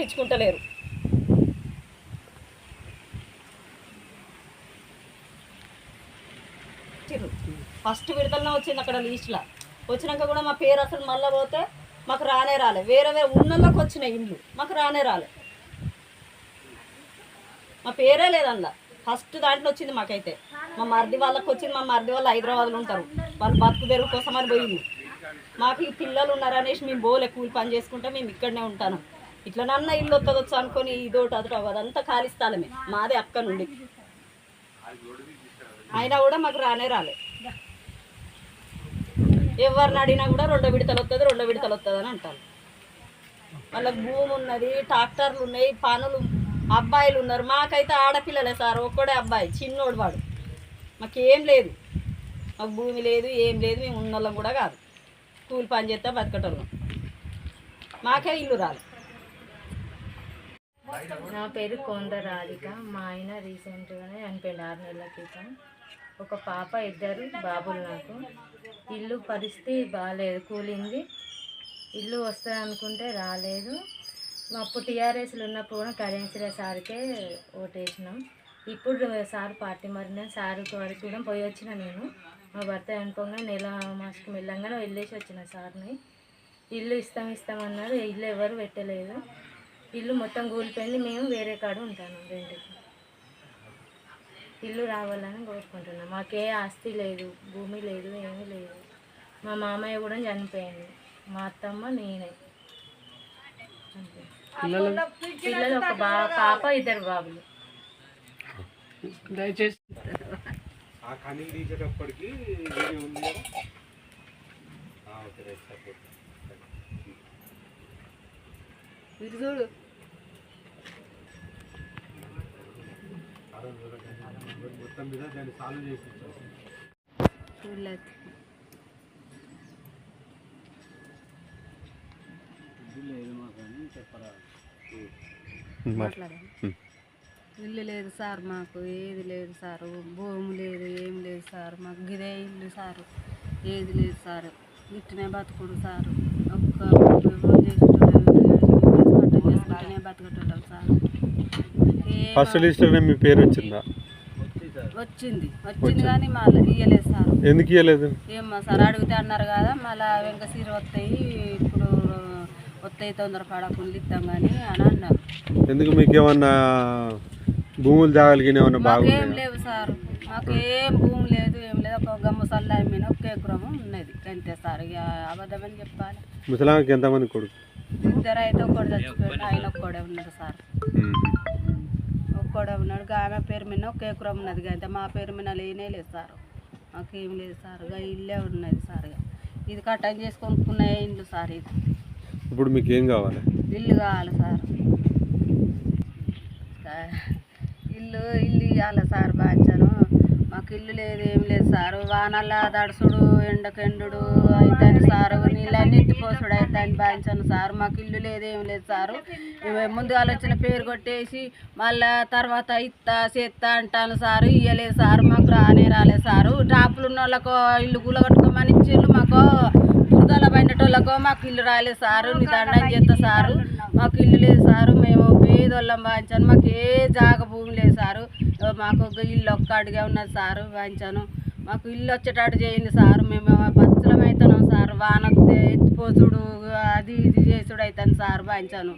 పట్టించుకుంటలేరు. First విడతలనే వచ్చింది అక్కడ లీస్ట్లో. వచ్చినాక కూడా మా పేరు అసలు మళ్ళీ పోతే మాకు రానే రాలే. వేరే వేరే ఉన్నోళ్ళకి వచ్చినాయి ఇండ్లు. మాకు రానే రాలే. మా పేరే లేదల్లా ఫస్ట్ దాంట్లో వచ్చింది మాకైతే. మా మరిది వాళ్ళకి వచ్చింది మా మరిది వాళ్ళు హైదరాబాద్లో ఉంటారు. వాళ్ళు బతుకు తెరువు కోసం అని పోయింది. మాకు ఈ పిల్లలు ఉన్నారనేసి మేము పోలే కూలి పని చేసుకుంటే మేము ఇక్కడనే ఉంటాను. ఇట్లా నన్న ఇల్లు వస్తుంది వచ్చు అనుకొని ఇదోటి అదొకటి అదంతా ఖాళీ స్థలమే. మాదే అక్క నుండి. అయినా కూడా మాకు రానే రాలే. ఎవరిని అడిగినా కూడా రెండో విడతలు వస్తుంది రెండో విడతలు వస్తుంది అని అంటారు. వాళ్ళకి భూమి ఉన్నది ట్రాక్టర్లు ఉన్నాయి పనులు అబ్బాయిలు ఉన్నారు. మాకైతే ఆడపిల్లలే సార్ ఒక్కడే అబ్బాయి చిన్నోడు వాడు. మాకేం లేదు. మాకు భూమి లేదు ఏం లేదు మేము ఉన్నోళ్ళం కూడా కాదు. కూలి పని చేస్తే బతకటోళ్ళం. మాకే ఇల్లు రాలేదు నా పేరు కొండ రాధిక. మా ఆయన రీసెంట్గానే చనిపోయింది ఆరు నెలల క్రితం. ఒక పాప ఇద్దరు బాబులు నాకు. ఇల్లు పరిస్థితి బాగాలేదు కూలింది. ఇల్లు వస్తుంది అనుకుంటే రాలేదు. అప్పుడు టీఆర్ఎస్లు ఉన్నప్పుడు కూడా కరెన్సీ సార్కే ఓటేసినాం. ఇప్పుడు సార్ పార్టీ మారిన సార్ వరకు కూడా పోయి వచ్చిన నేను. మా భర్త అనుకోగా నెల మాసకి వెళ్ళంగానే వెళ్ళేసి వచ్చిన సార్ని. ఇల్లు ఇస్తాం ఇస్తాం అన్నారు ఇల్లు ఎవరు పెట్టలేదు. ఇల్లు మొత్తం కూలిపోయింది. మేము వేరే కాడ ఉంటాను రెండుకి ఇల్లు రావాలని కోరుకుంటున్నాం. మాకే ఆస్తి లేదు భూమి లేదు ఏమీ లేదు. మా మామయ్య కూడా చనిపోయింది మా అత్తమ్మ నేనే. పిల్లలు ఒక బా పాప ఇద్దరు బాబులు. దయచేసి ఆ కనీలు తీసేటప్పటికి వీడియో ఉంది కదా. ఆ, ఓకే రైట్ సపోర్ట్ ఇది చూడు. మొత్తం మీద దాన్ని సాల్వ్ చేసి చూడలేదు ఇల్లు లేదు సార్ మాకు ఏది లేదు సారు. భూమి లేదు ఏం లేదు సార్. మాకు గిదే ఇల్లు సారు. ఏది లేదు సార్. ఇట్టినే బతుకుడు సారు. ఒక్క చేసుకుంటేనే బతకటం సార్. ఫస్ట్ లిస్ట్లోనే మీ పేరు వచ్చిందా? వచ్చింది. వచ్చింది కానీ మళ్ళీ ఇయ్యలేదు సార్. ఎందుకు ఇవ్వలేదు ఏమ్మా సార్ అడిగితే అన్నారు కదా మళ్ళీ వెంకసీర వస్తాయి ఇప్పుడు వస్తాయి తొందర పడకుండా ఇద్దాం కానీ అని అన్నారు. ఎందుకు మీకు ఏమన్నా భూములు జాగలిగిన ఏమన్నా బాగున్నాయా? లేవు సార్. మాకు ఏం భూమి లేదు ఏం లేదు. ఒక గమ్ము సల్లా మీద ఒక ఎకరము ఉన్నది. అంతే సార్ ఇక అబద్ధమని చెప్పాలి. ముసలాంకి ఎంతమంది కొడుకు? ఇద్దరు అయితే ఒక్కడు చచ్చిపోయాడు ఆయన ఒక్కడే ఉన్నాడు సార్. ఒక్కడే ఉన్నాడు ఆమె పేరు మీద ఒక ఎకరం ఉన్నది అంతే మా పేరు మీద లేనే లేదు సార్. మాకేం లేదు సార్ ఇక ఇల్లే ఉన్నది సార్ ఇక ఇది కట్టం చేసుకొనుక్కున్న ఇండ్లు సార్ ఇది. ఇప్పుడు మీకు ఏం కావాలి? ఇల్లు కావాలి సార్. ఇల్లు ఇల్లు ఇవ్వాలి సార్ బాంచను మాకు ఇల్లు లేదు ఏం లేదు సారు. వానల్ల దడుసుడు ఎండకెండు అవుతాను సారు. నీళ్ళన్నీ ఎత్తిపోసుడు అవుతాను భావించాను సారు. మాకు ఇల్లు లేదు ఏం లేదు సారు. ముందు ఆలోచన పేరు కొట్టేసి మళ్ళా తర్వాత ఇత్తా చేత్తా అంటాను సారు. ఇయ్యలేదు సారు. మాకు రానే రాలేదు సారు. టాపులు ఉన్న వాళ్ళకు ఇల్లు కూలగొట్టుకోమని ఇచ్చిళ్ళు మాకు. బురదల బండటోళ్ళకో మాకు ఇల్లు రాలేదు సారు. నీ దండం చేస్తా సారు. మాకు ఇల్లు లేదు సారు మేము పేదోళ్ళం వాంచాను మాకు ఏ జాగ భూమి లేదు సారు. మాకు ఒక ఇల్లు ఒక్క అడిగే ఉన్నది సారు వాంచాను మాకు ఇల్లు వచ్చేటట్టు చేయండి సారు. మేము బచ్చలం అవుతున్నాం సార్. వాన వస్తే ఎత్తిపోసుడు అది ఇది చేసుడు అవుతాను సార్ భావించాను